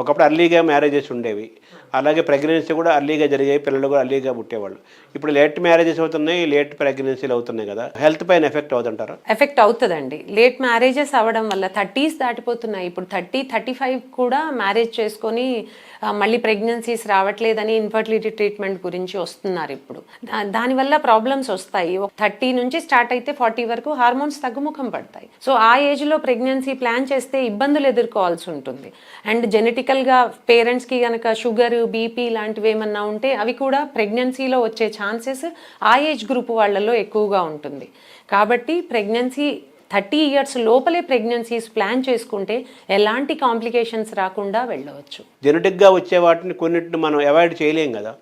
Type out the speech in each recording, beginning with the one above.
ఒకప్పుడు అర్లీగా మ్యారేజెస్ ఉండేవి. అలాగే ప్రెగ్నెన్సీ కూడా అర్లీగా జరిగాయి పిల్లలు కూడా అర్లీగా పుట్టేవాళ్ళు. ఇప్పుడు లేట్ మ్యారేజెస్ అవుతున్నాయి లేట్ ప్రెగ్నెన్సీలు అవుతున్నాయి కదా. హెల్త్ పైన ఎఫెక్ట్ అవుతుంటారా ఎఫెక్ట్ అవుతుందండి. లేట్ మ్యారేజెస్ అవ్వడం వల్ల థర్టీస్ దాటిపోతున్నాయి. ఇప్పుడు థర్టీ థర్టీ ఫైవ్ కూడా మ్యారేజ్ చేసుకొని మళ్ళీ ప్రెగ్నెన్సీస్ రావట్లేదని ఇన్ఫర్టిలిటీ ట్రీట్మెంట్ గురించి వస్తున్నారు ఇప్పుడు. దానివల్ల ప్రాబ్లమ్స్ వస్తాయి. థర్టీ నుంచి స్టార్ట్ అయితే ఫార్టీ వరకు హార్మోన్స్ తగ్గుముఖం పడతాయి. సో ఆ ఏజ్లో ప్రెగ్నెన్సీ ప్లాన్ చేస్తే ఇబ్బందులు ఎదుర్కోవాల్సి ఉంటుంది. అండ్ జెనెటిక్ జెనెటికల్గా పేరెంట్స్కి కనుక షుగర్ బీపీ ఇలాంటివి ఏమన్నా ఉంటే అవి కూడా ప్రెగ్నెన్సీలో వచ్చే ఛాన్సెస్ ఆ ఏజ్ గ్రూప్ వాళ్ళలో ఎక్కువగా ఉంటుంది. కాబట్టి ప్రెగ్నెన్సీ థర్టీ ఇయర్స్ లోపలే ప్రెగ్నెన్సీస్ ప్లాన్ చేసుకుంటే ఎలాంటి కాంప్లికేషన్స్ రాకుండా వెళ్ళవచ్చు. జెనెటిక్గా వచ్చే వాటిని కొన్నింటిని మనం అవాయిడ్ చేయలేం కదా.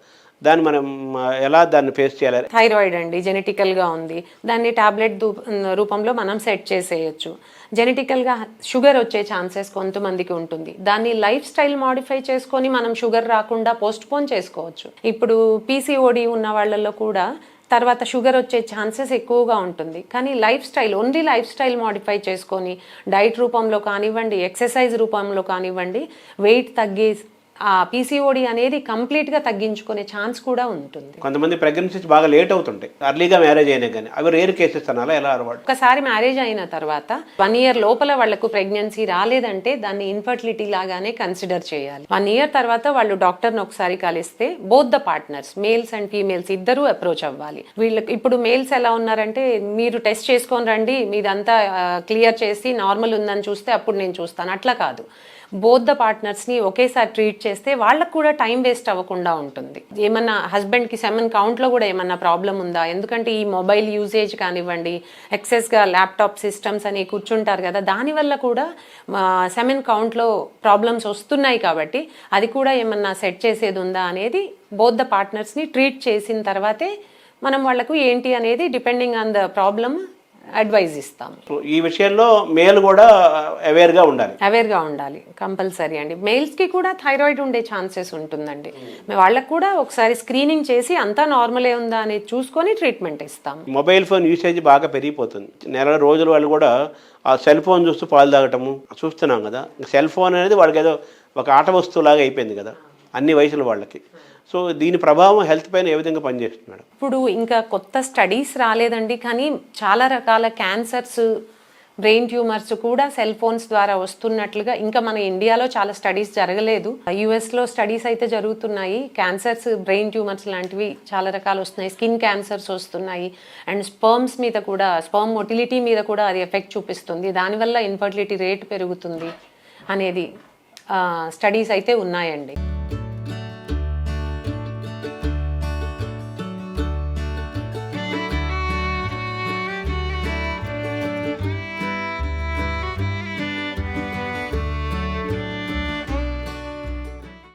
దాన్ని మనం ఎలా దాన్ని ఫేస్ చేయాలి? థైరాయిడ్ అండి జెనెటికల్గా ఉంది. దాన్ని టాబ్లెట్ రూపంలో మనం సెట్ చేసేయచ్చు. జెనెటికల్గా షుగర్ వచ్చే ఛాన్సెస్ కొంతమందికి ఉంటుంది. దాన్ని లైఫ్ స్టైల్ మాడిఫై చేసుకొని మనం షుగర్ రాకుండా పోస్ట్ పోన్ చేసుకోవచ్చు. ఇప్పుడు పీసీఓడి ఉన్న వాళ్ళల్లో కూడా తర్వాత షుగర్ వచ్చే ఛాన్సెస్ ఎక్కువగా ఉంటుంది. కానీ lifestyle only lifestyle modify చేసుకొని డైట్ రూపంలో కానివ్వండి ఎక్సర్సైజ్ రూపంలో కానివ్వండి వెయిట్ తగ్గి ఆ పీసీఓడి అనేది కంప్లీట్గా తగ్గించుకునే ఛాన్స్ కూడా ఉంటుంది. కొంతమంది ప్రెగ్నెన్సీస్ బాగా లేట్ అవుతుంటాయి. అర్లీగా మ్యారేజ్ అయినా కానీ అవి రేర్ కేసెస్ అనాలా ఎలా అలవాటు? ఒకసారి మ్యారేజ్ అయిన తర్వాత వన్ ఇయర్ లోపల వాళ్ళకు ప్రెగ్నెన్సీ రాలేదంటే దాన్ని ఇన్ఫర్టిలిటీ లాగానే కన్సిడర్ చేయాలి. వన్ ఇయర్ తర్వాత వాళ్ళు డాక్టర్ని ఒకసారి కలిస్తే both the partners males and females ఇద్దరూ అప్రోచ్ అవ్వాలి. వీళ్ళకి ఇప్పుడు మేల్స్ ఎలా ఉన్నారంటే మీరు టెస్ట్ చేసుకొని రండి మీదంతా క్లియర్ చేసి నార్మల్ ఉందని చూస్తే అప్పుడు నేను చూస్తాను. అట్లా కాదు. బోత్ ద పార్ట్నర్స్ని ఒకేసారి ట్రీట్ చేస్తే వాళ్ళకు కూడా టైం వేస్ట్ అవ్వకుండా ఉంటుంది. ఏమన్నా హస్బెండ్కి సెమెన్ కౌంట్లో కూడా ఏమన్నా ప్రాబ్లం ఉందా? ఎందుకంటే ఈ మొబైల్ యూసేజ్ కానివ్వండి ఎక్సెస్గా ల్యాప్టాప్ సిస్టమ్స్ అని కూర్చుంటారు కదా దానివల్ల కూడా సెమెన్ కౌంట్లో ప్రాబ్లమ్స్ వస్తున్నాయి కాబట్టి అది కూడా ఏమన్నా సెట్ చేసేది ఉందా అనేది బోత్ ద పార్ట్నర్స్ని ట్రీట్ చేసిన తర్వాతే మనం వాళ్ళకు ఏంటి అనేది depending on the problem advise ఇస్తాము సో ఈ విషయంలో మేల్ కూడా అవేర్గా ఉండాలి. అవేర్గా ఉండాలి కంపల్సరీ అండి. మేల్స్కి కూడా థైరాయిడ్ ఉండే ఛాన్సెస్ ఉంటుందండి. మేము వాళ్ళకు కూడా ఒకసారి స్క్రీనింగ్ చేసి అంతా నార్మలే ఉందా అనేది చూసుకొని ట్రీట్మెంట్ ఇస్తాం. మొబైల్ ఫోన్ యూసేజ్ బాగా పెరిగిపోతుంది. నెల రోజుల వాళ్ళు కూడా ఆ సెల్ ఫోన్ చూస్తూ పాలు తాగటము చూస్తున్నాం కదా. సెల్ ఫోన్ అనేది వాళ్ళకి ఏదో ఒక ఆట వస్తువులాగా అయిపోయింది కదా. అన్ని వయసుల వాళ్ళకి. సో దీని ప్రభావం హెల్త్ పైన ఏ విధంగా పనిచేస్తుంది మేడం? ఇప్పుడు ఇంకా కొత్త స్టడీస్ రాలేదండి కానీ చాలా రకాల క్యాన్సర్స్ బ్రెయిన్ ట్యూమర్స్ కూడా సెల్ ఫోన్స్ ద్వారా వస్తున్నట్లుగా ఇంకా మన ఇండియాలో చాలా స్టడీస్ జరగలేదు. యుఎస్లో స్టడీస్ అయితే జరుగుతున్నాయి. క్యాన్సర్స్ బ్రెయిన్ ట్యూమర్స్ లాంటివి చాలా రకాలు వస్తున్నాయి. స్కిన్ క్యాన్సర్స్ వస్తున్నాయి. అండ్ స్పర్మ్స్ మీద కూడా స్పర్మ్ మొటిలిటీ మీద కూడా అది ఎఫెక్ట్ చూపిస్తుంది. దానివల్ల ఇన్ఫర్టిలిటీ రేట్ పెరుగుతుంది అనేది స్టడీస్ అయితే ఉన్నాయండి.